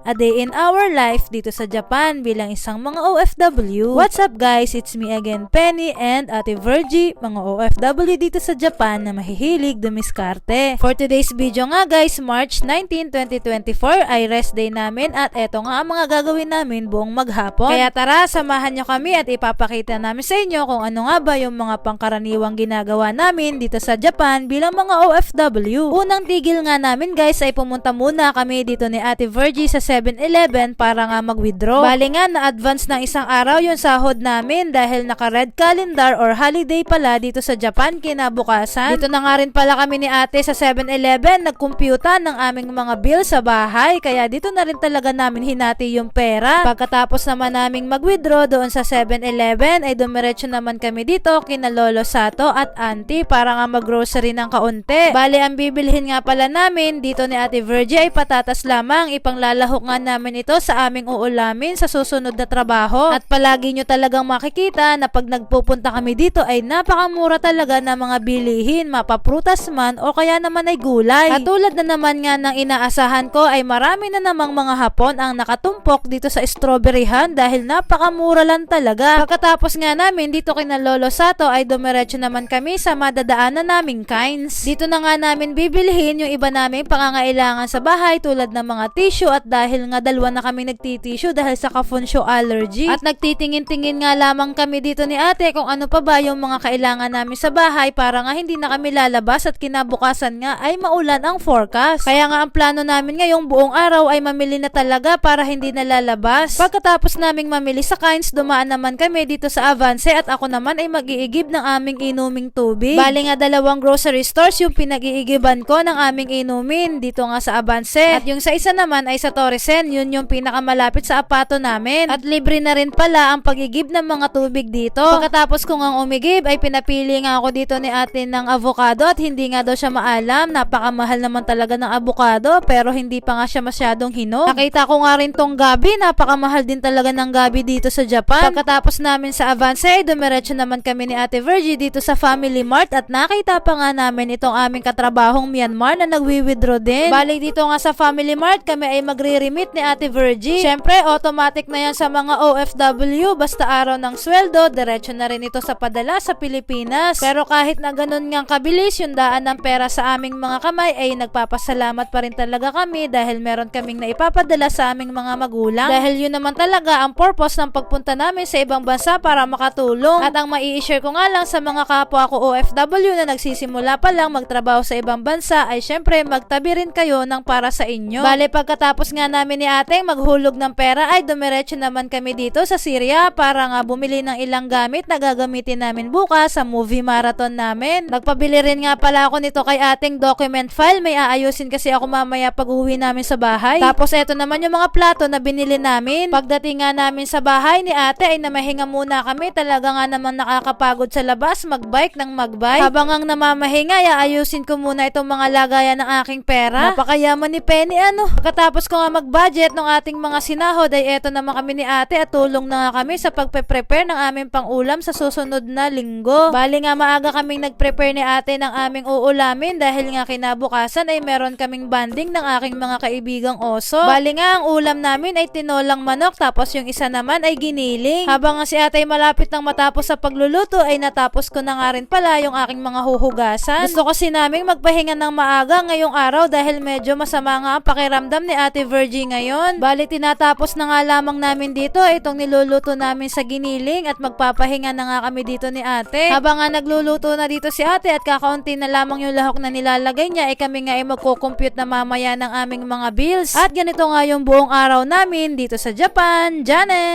A day in our life dito sa Japan bilang isang mga OFW. What's up guys? It's me again, Penny and Ate Virgie, mga OFW dito sa Japan na mahihilig dumiskarte. For today's video nga guys, March 19, 2024 ay rest day namin at eto nga ang mga gagawin namin buong maghapon. Kaya tara, samahan nyo kami at ipapakita namin sa inyo kung ano nga ba yung mga pangkaraniwang ginagawa namin dito sa Japan bilang mga OFW. Unang tigil nga namin guys ay pumunta muna kami dito ni Ate Virgie sa 7-Eleven para nga mag-withdraw. Bali nga na-advance ng isang araw yung sahod namin dahil naka-red calendar or holiday pala dito sa Japan kinabukasan. Dito na nga rin pala kami ni ate sa 7-Eleven nagkumpyuta ng aming mga bill sa bahay kaya dito na rin talaga namin hinati yung pera. Pagkatapos naman naming mag-withdraw doon sa 7-Eleven ay dumiretso naman kami dito kina Lolo Sato at Auntie para nga mag-grocery ng kaunti. Bali ang bibilhin nga pala namin dito ni Ate Virgie ay patatas lamang ipanglalahok nga namin ito sa aming uulamin sa susunod na trabaho. At palagi nyo talagang makikita na pag nagpupunta kami dito ay napakamura talaga ng mga bilihin, mapaprutas man o kaya naman ay gulay. At tulad na naman nga ng inaasahan ko ay marami na namang mga hapon ang nakatumpok dito sa strawberryhan dahil napakamura lang talaga. Pagkatapos nga namin dito kina Lolo Sato ay dumiretso naman kami sa madadaanan naming kinds. Dito na nga namin bibilhin yung iba naming pangangailangan sa bahay tulad ng mga tissue at dahil nga dalawa na kami nagtitisyo dahil sa kafunsyo allergy. At nagtitingin-tingin nga lamang kami dito ni ate kung ano pa ba yung mga kailangan namin sa bahay para nga hindi na kami lalabas at kinabukasan nga ay maulan ang forecast. Kaya nga ang plano namin ngayong buong araw ay mamili na talaga para hindi na lalabas. Pagkatapos naming mamili sa Kinds, dumaan naman kami dito sa Avance at ako naman ay mag-iigib ng aming inuming tubig. Bali nga dalawang grocery stores yung pinag-iigiban ko ng aming inumin dito nga sa Avance. At yung sa isa naman ay sa Torresen, yun yung pinakamalapit sa apato namin. At libre na rin pala ang pagigib ng mga tubig dito. Pagkatapos kong ang umigib ay pinapili nga ako dito ni ate ng avocado at hindi nga daw siya maalam. Napakamahal naman talaga ng avocado pero hindi pa nga siya masyadong hinog. Nakita ko nga rin tong gabi. Napakamahal din talaga ng gabi dito sa Japan. Pagkatapos namin sa Avance ay dumiretso naman kami ni ate Virgie dito sa Family Mart at nakita pa nga namin itong aming katrabahong Myanmar na nagwi-withdraw din. Bali dito nga sa Family Mart kami ay magre-remit ni ate Virgie. Syempre automatic na yan sa mga OFW basta araw ng sweldo, diretso na rin ito sa padala sa Pilipinas. Pero kahit na ganun ngang kabilis yung daan ng pera sa aming mga kamay ay nagpapasalamat pa rin talaga kami dahil meron kaming naipapadala sa aming mga magulang. Dahil yun naman talaga ang purpose ng pagpunta namin sa ibang bansa para makatulong. At ang mai-share ko nga lang sa mga kapwa ko OFW na nagsisimula pa lang magtrabaho sa ibang bansa ay syempre magtabi rin kayo ng para sa inyo. Bale pagkatapos nga namin ni ateng maghulog ng pera ay dumiretso naman kami dito sa Syria para nga bumili ng ilang gamit na gagamitin namin bukas sa movie marathon namin. Nagpabili rin nga pala ako nito kay ating document file. May aayusin kasi ako mamaya pag uwi namin sa bahay. Tapos eto naman yung mga plato na binili namin. Pagdating nga namin sa bahay ni ate ay namahinga muna kami. Talaga nga naman nakakapagod sa labas magbike ng magbike. Habang ang namamahinga ay aayusin ko muna itong mga lagayan ng aking pera. Napakayaman ni Penny ano. Pagkatapos ko nga mag-budget ng ating mga sinahod ay eto naman kami ni ate at tulong na nga kami sa pagpe-prepare ng aming pang-ulam sa susunod na linggo. Bali nga maaga kaming nag-prepare ni ate ng aming uulamin dahil nga kinabukasan ay meron kaming banding ng aking mga kaibigang oso. Bali nga ang ulam namin ay tinolang manok tapos yung isa naman ay giniling. Habang nga si ate ay malapit nang matapos sa pagluluto ay natapos ko na nga rin pala yung aking mga huhugasan. Gusto kasi naming magpahinga ng maaga ngayong araw dahil medyo masama nga ang pakiramdam ni ate Virgie ngayon. Bali tinatapos na nga lamang namin dito itong niluluto namin sa giniling at magpapahinga na nga kami dito ni ate. Habang nga nagluluto na dito si ate at kakaunti na lamang yung lahok na nilalagay niya ay kami nga ay magko-compute na mamaya ng aming mga bills. At ganito nga yung buong araw namin dito sa Japan. Jane!